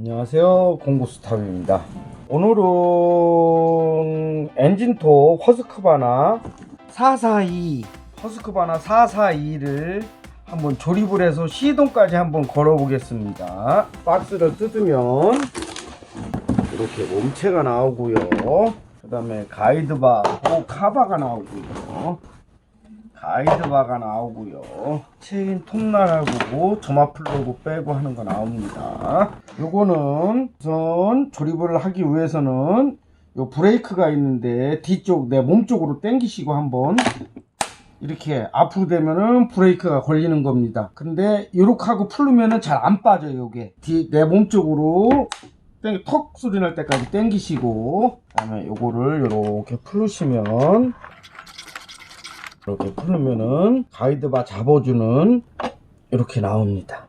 안녕하세요. 공구스탑입니다. 오늘은 엔진톱 허스크바나 442 허스크바나 442를 한번 조립을 해서 시동까지 한번 걸어 보겠습니다. 박스를 뜯으면 이렇게 몸체가 나오고요. 그 다음에 가이드바하고 카바가 나오고요 가이드바가 나오고요. 체인 톱날하고 점화 플러그 빼고 하는 거 나옵니다. 요거는 우선 조립을 하기 위해서는 요 브레이크가 있는데 뒤쪽 내 몸쪽으로 당기시고 한번 이렇게 앞으로 되면은 브레이크가 걸리는 겁니다. 근데 요렇게 하고 풀르면은 잘 안 빠져요 요게. 뒤 내 몸쪽으로 땡, 턱 소리 날 때까지 당기시고 그 다음에 요거를 요렇게 풀으시면 이렇게 풀으면은 가이드바 잡아주는 이렇게 나옵니다.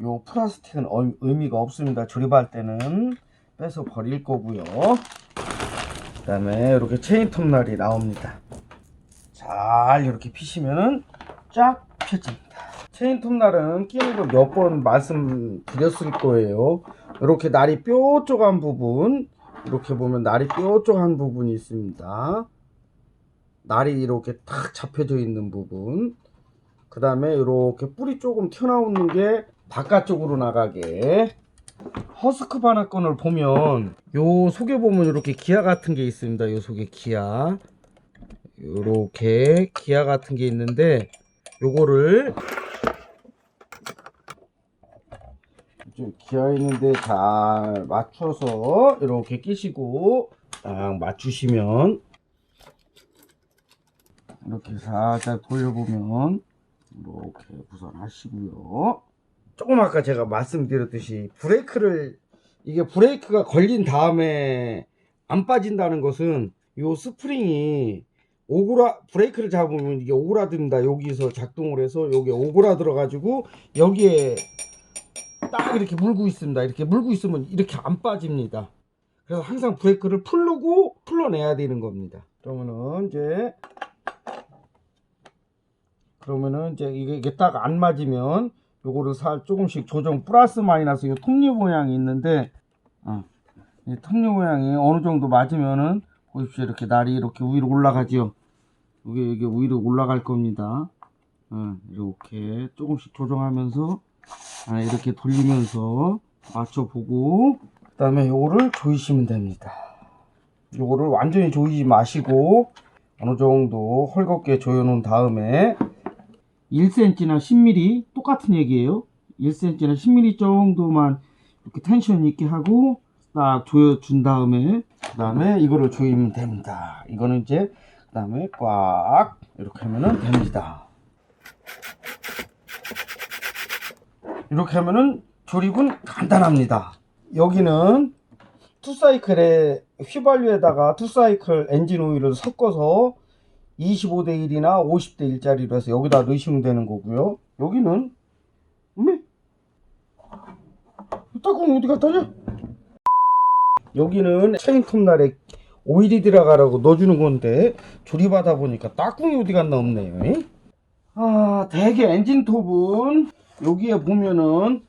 요 플라스틱은 어- 의미가 없습니다. 조립할 때는 빼서 버릴 거고요. 그 다음에 이렇게 체인 톱날이 나옵니다. 잘 이렇게 피시면은 쫙 펴집니다. 체인 톱날은 끼는 거 몇 번 말씀드렸을 거예요. 이렇게 날이 뾰족한 부분, 이렇게 보면 날이 뾰족한 부분이 있습니다. 날이 이렇게 탁 잡혀져 있는 부분. 그 다음에 이렇게 뿌리 조금 튀어나오는 게 바깥쪽으로 나가게. 허스크바나 건을 보면 요 속에 보면 이렇게 기아 같은 게 있습니다. 요 속에 기아. 요렇게 기아 같은 게 있는데 요거를 좀 기아 있는데 잘 맞춰서 이렇게 끼시고 딱 맞추시면 이렇게 살짝 돌려보면 이렇게 구선하시고요. 조금 아까 제가 말씀드렸듯이 브레이크를 이게 브레이크가 걸린 다음에 안 빠진다는 것은 요 스프링이 오그라 브레이크를 잡으면 이게 오그라듭니다. 여기서 작동을 해서 여기 오그라들어 가지고 여기에 딱 이렇게 물고 있습니다. 이렇게 물고 있으면 이렇게 안 빠집니다. 그래서 항상 브레이크를 풀르고 풀러내야 되는 겁니다. 그러면은 이제 그러면은 이제 이게, 이게 딱 안 맞으면 요거를 살 조금씩 조정 플러스 마이너스 요 톱니 모양이 있는데 어, 이 톱니 모양이 어느 정도 맞으면은 보십시오. 이렇게 날이 이렇게 위로 올라가지요 이게 이게 위로 올라갈 겁니다. 어, 이렇게 조금씩 조정하면서 아, 이렇게 돌리면서 맞춰보고 그 다음에 요거를 조이시면 됩니다. 요거를 완전히 조이지 마시고 어느 정도 헐겁게 조여 놓은 다음에 1cm나 10mm 똑같은 얘기예요. 1cm나 10mm 정도만 이렇게 텐션 있게 하고 딱 조여준 다음에 그 다음에 이거를 조이면 됩니다. 이거는 이제 그 다음에 꽉 이렇게 하면은 됩니다. 이렇게 하면은 조립은 간단합니다. 여기는 투사이클에 휘발유에다가 투사이클 엔진 오일을 섞어서 25대 1이나 50대 1짜리로 해서 여기다 넣으시면 되는 거고요. 여기는 왜? 딱공 어디 갔다 냐? 여기는 체인 톱날에 오일이 들어가라고 넣어주는 건데 조립하다 보니까 딱꿍이 어디 갔나 없네요. 잉? 아, 대개 엔진 톱은 여기에 보면은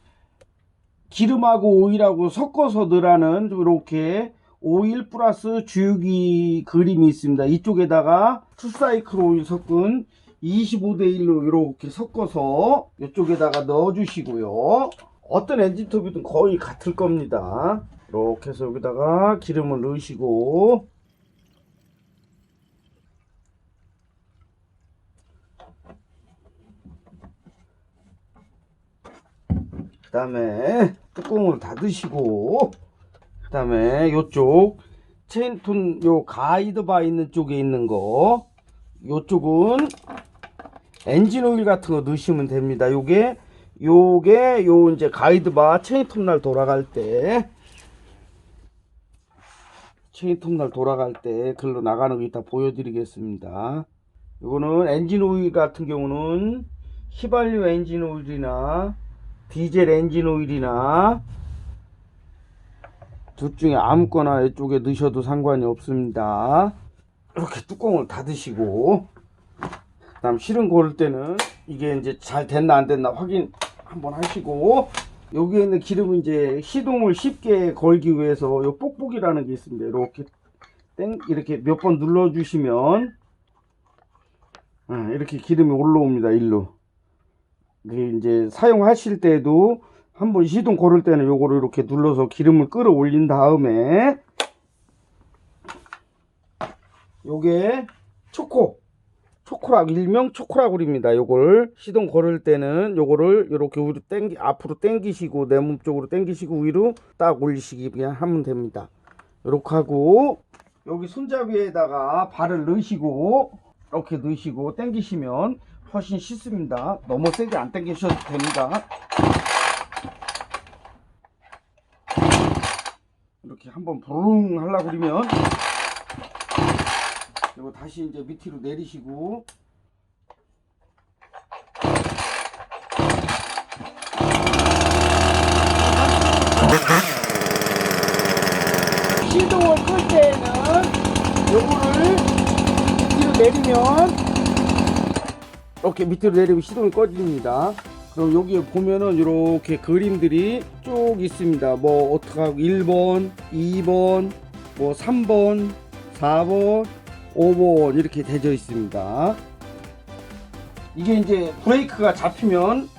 기름하고 오일하고 섞어서 넣으라는 이렇게 오일 플러스 주유기 그림이 있습니다. 이쪽에다가 투사이클 오일 섞은 25대 1로 이렇게 섞어서 이쪽에다가 넣어 주시고요. 어떤 엔진톱이든 거의 같을 겁니다. 이렇게 해서 여기다가 기름을 넣으시고 그 다음에 뚜껑을 닫으시고 그 다음에 요쪽 체인톤 요 가이드바 있는 쪽에 있는 거 요쪽은 엔진 오일 같은 거 넣으시면 됩니다. 요게 요게 요 이제 가이드바 체인 톱날 돌아갈 때 체인 톱날 돌아갈 때 글로 나가는 거 이따 보여드리겠습니다. 요거는 엔진 오일 같은 경우는 휘발유 엔진 오일이나 디젤 엔진 오일이나 둘 중에 아무거나 이쪽에 넣으셔도 상관이 없습니다. 이렇게 뚜껑을 닫으시고 그 다음 실은 고를 때는 이게 이제 잘 됐나 안 됐나 확인 한번 하시고 여기에 있는 기름은 이제 시동을 쉽게 걸기 위해서 요 뽁뽁이라는 게 있습니다. 이렇게 땡 이렇게 몇 번 눌러 주시면 아, 이렇게 기름이 올라옵니다. 일로. 이제 사용하실 때도 한번 시동 걸을 때는 요거를 이렇게 눌러서 기름을 끌어올린 다음에 요게 초코 초코락 일명 초코라굴입니다. 요걸 시동 걸을 때는 요거를 이렇게 위로 당기 앞으로 당기시고 내 몸 쪽으로 당기시고 위로 딱 올리시기 그냥 하면 됩니다. 이렇게 하고 여기 손잡이에다가 발을 넣으시고 이렇게 넣으시고 당기시면 훨씬 쉽습니다. 너무 세게 안 당기셔도 됩니다. 이렇게 한번 부릉 하려고 그러면. 그리고 다시 이제 밑으로 내리시고. 시동을 끌 때는 요거를 밑으로 내리면. 이렇게 밑으로 내리면 시동이 꺼집니다. 그럼 여기에 보면은 이렇게 그림들이 쭉 있습니다. 뭐 어떻게 하고 1번, 2번, 뭐 3번, 4번, 5번 이렇게 되어 있습니다. 이게 이제 브레이크가 잡히면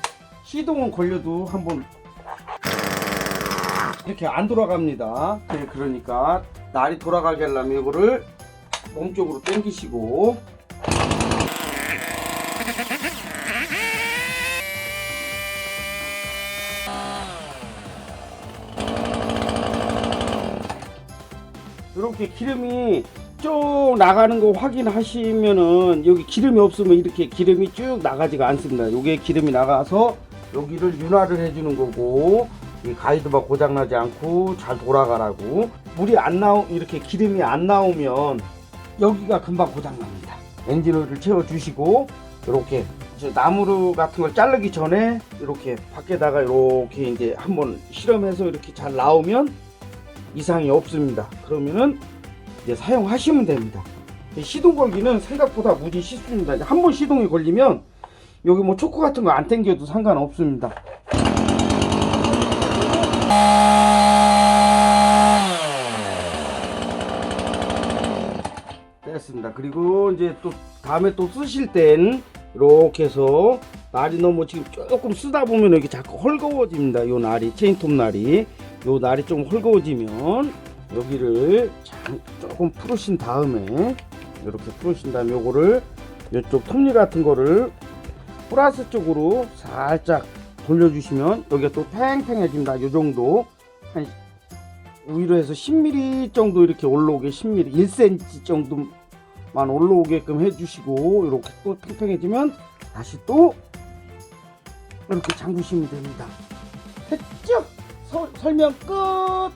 시동은 걸려도 한번 이렇게 안 돌아갑니다. 네, 그러니까 날이 돌아가게 하려면 이거를 몸쪽으로 당기시고 이렇게 기름이 쭉 나가는 거 확인하시면은 여기 기름이 없으면 이렇게 기름이 쭉 나가지가 않습니다. 요게 기름이 나가서 여기를 윤활을 해주는 거고 이 가이드가 고장나지 않고 잘 돌아가라고 물이 안 나오 이렇게 기름이 안 나오면 여기가 금방 고장납니다. 엔진오일을 채워주시고 이렇게 나무루 같은 걸 자르기 전에 이렇게 밖에다가 이렇게 이제 한번 실험해서 이렇게 잘 나오면 이상이 없습니다. 그러면은 이제 사용하시면 됩니다. 시동 걸기는 생각보다 무지 쉽습니다. 한 번 시동이 걸리면 여기 뭐 초코 같은 거 안 당겨도 상관없습니다. 됐습니다. 그리고 이제 또 다음에 또 쓰실 땐 이렇게 해서 날이 너무 지금 조금 쓰다 보면 여기 자꾸 헐거워집니다. 요 날이 체인톱 날이 요 날이 좀 헐거워지면 여기를 장- 조금 풀으신 다음에 이렇게 풀으신 다음에 요거를 이쪽 톱니 같은 거를 플러스 쪽으로 살짝 돌려주시면 여기가 또 팽팽해집니다. 요 정도 한 위로 해서 10mm 정도 이렇게 올라오게 10mm 1cm 정도만 올라오게끔 해주시고 이렇게 또 팽팽해지면 다시 또 이렇게 잠그시면 됩니다. 됐죠? 서- 설명 끝!